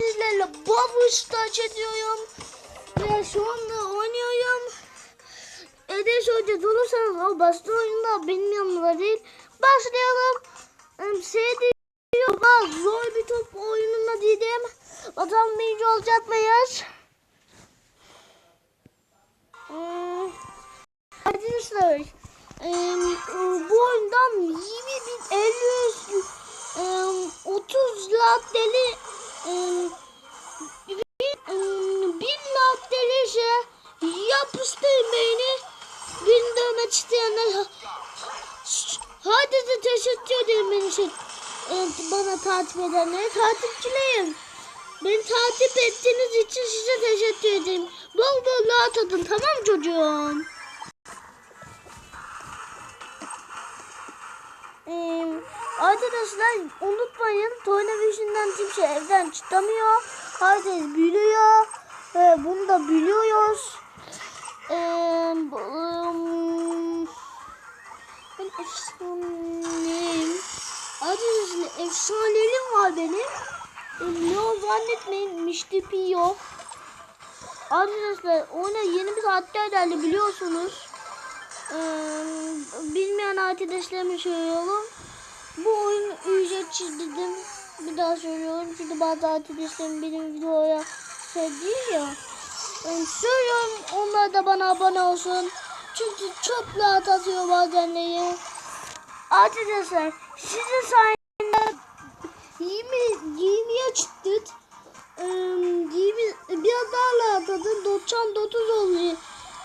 sizlerle Bubble çekiyorum. Ve şu anda oynuyorum. Edes Hoca durursanız o bastı oyunda benim yanımda değil. Başlayalım. Sevdiğim bazı zor bir top oyununa dedim. Bakalım birinci olacak mıyız? Hmm. Arkadaşlar bu oyundan 20 bin 50 em, 30 laddeli em, bir, em, bin laddeli şey yapıştırın beni bin dövmek isteyenler hadi de teşekkür ederim beni şey, e, bana takip edenlere takipçilerim. Beni takip ettiğiniz için size teşekkür ederim. Bol bol rahat atın tamam mı çocuğum? Ee, arkadaşlar unutmayın Toynavision'dan kimse evden çıkamıyor. Herkes biliyor. Ve bunu da biliyoruz. Ee, efsaneyim. Arkadaşlar efsanelerim var benim. Ee, Ne o zannetmeyin Miştipi yok. Arkadaşlar oyuna yeni bir karakter geldi biliyorsunuz. Ee, bilmeyen arkadaşlarıma söylüyorum. Bu oyun ücretsiz dedim. Bir daha söylüyorum. Çünkü bazı arkadaşlarım benim videoya sevdiği ya. Ben söylüyorum onlar da bana abone olsun. Çünkü çok rahat atıyor bazenleri. Arkadaşlar sizin sayenizde 20, 20'ye çıktık. Ee, 20, biraz daha rahat atın. 99 oluyor.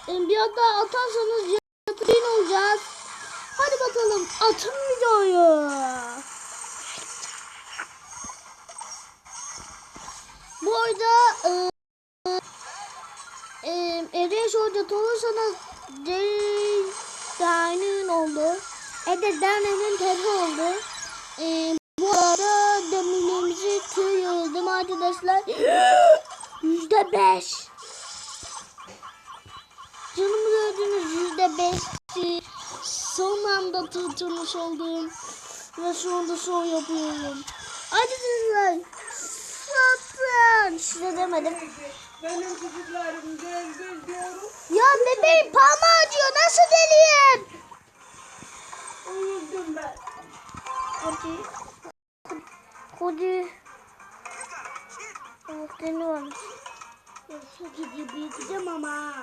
Ee, biraz daha atarsanız yatırın olacak. Hadi bakalım atın videoyu. Bu arada e, e, Eres orada olursanız Derneğin oldu. Evet Derneğin terfi oldu. E, bu arada demirlerimizi kırıyordum arkadaşlar. Yüzde beş. Canımı gördünüz yüzde beşi. Son anda tutulmuş oldum. Ve şu anda son yapıyorum. Arkadaşlar satın. Size demedim. Benim çocuklarım gel diyorum. Ya bebeğim parmağı acıyor. Nasıl deliyim? Uyuldum ben. Hadi. Hadi. Oh, deniyormuş. Ya çok iyi büyüteceğim ama.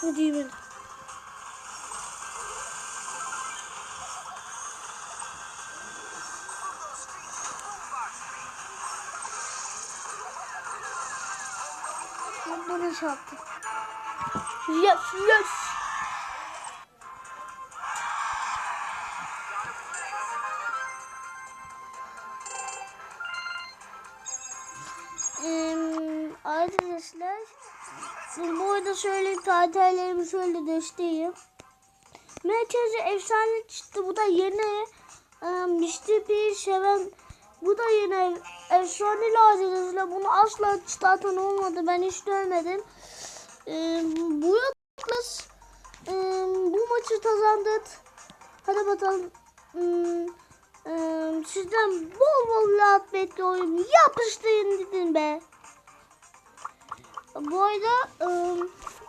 Hadi ben. Bana çarptı. Yes, yes. Eee, arkadaşlar bu arada söyleyeyim karakterlerimi şöyle göstereyim. Merkezi efsane çıktı. Bu da yeni. Um, işte bir seven. Bu da yeni. Efsane lazım. Bunu asla çıkartan olmadı. Ben hiç görmedim. Ee, bu yaklas e, bu maçı kazandık. Hadi bakalım. Hmm, e, sizden bol bol rahat bekliyorum. Yapıştırın dedim be. Bu arada e,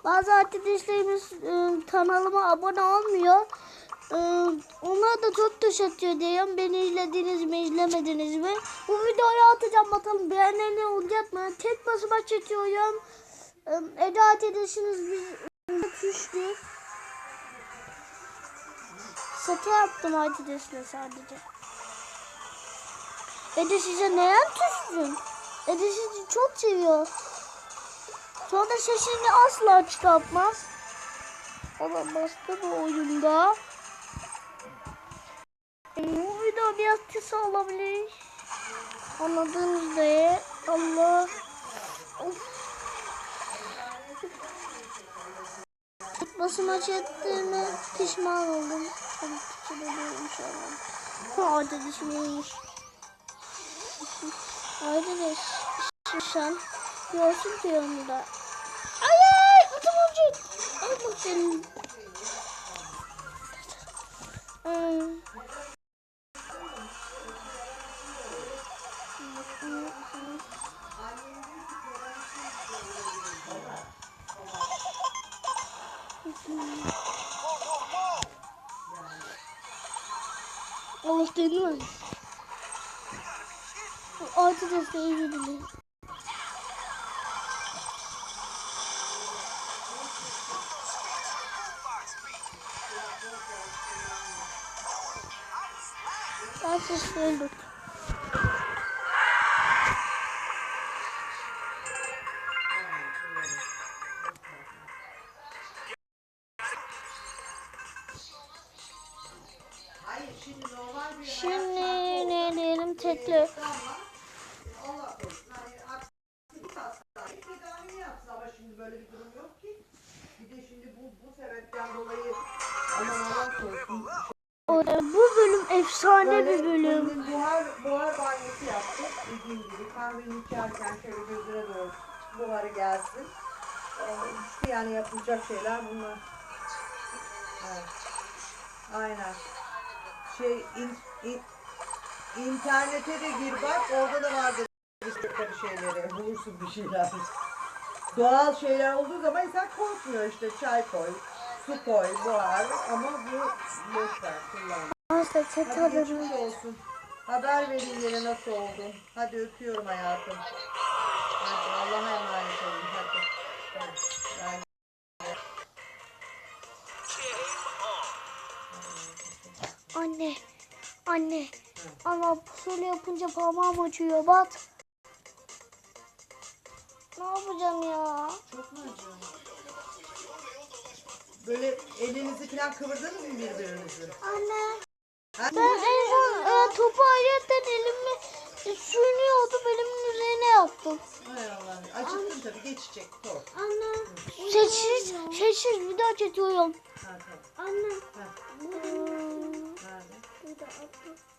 bazı arkadaşlarımız e, kanalıma abone olmuyor. E, onlara da çok teşekkür ediyorum. Beni izlediniz mi izlemediniz mi? Bu videoyu atacağım bakalım beğenenler olacak mı? Tek başıma çekiyorum. E, Eda arkadaşınız biz düştü. Sete yaptım arkadaşlar sadece. Ede size neden düştün? Ede sizi çok seviyor. Sonra sesini asla çıkartmaz. Olamaz da bu oyunda. Bu video biraz kısa olabilir. Anladığınız üzere. Allah. Of. Basıma çektiğime pişman oldum. Tabii ki de inşallah. İyiymiş. Arkadaş. Sen görsün ki yanında. Ay ay atım olacak. Ay bak senin. Almost did noise. Altı da seyredebilir. Altı seyredebilir. Aman Allah korusun. O- Bu bölüm efsane Böyle bir bölüm. buhar, buhar banyosu yaptık. Dediğim gibi kahveni içerken şöyle gözüne doğru buharı gelsin. Ee, işte yani yapılacak şeyler bunlar. Evet. Aynen. Şey in, in, internete de gir bak orada da vardır bir şeyleri bulursun bir şeyler. Doğal şeyler olduğu zaman insan korkmuyor işte çay koy, su koy, buhar ama bu boş ver kullan. Hadi geçmiş olsun. Haber verin yine nasıl oldun. Hadi öpüyorum hayatım. Anne. Ama şöyle yapınca parmağım açıyor. Bak. Ne yapacağım ya? Çok mu acıyor? Böyle elinizi falan kıvırdınız mı birbirinizi? Anne. Ha? Ben en son e, topu ayetten elimi e, sürünüyordu. Elimin üzerine yaptım. Hay Allah. Acıktın tabii geçecek. Kork. Anne. Sessiz. Sessiz bir daha çekiyorum. Ha tamam. Anne. Ha, Hmm. Untuk.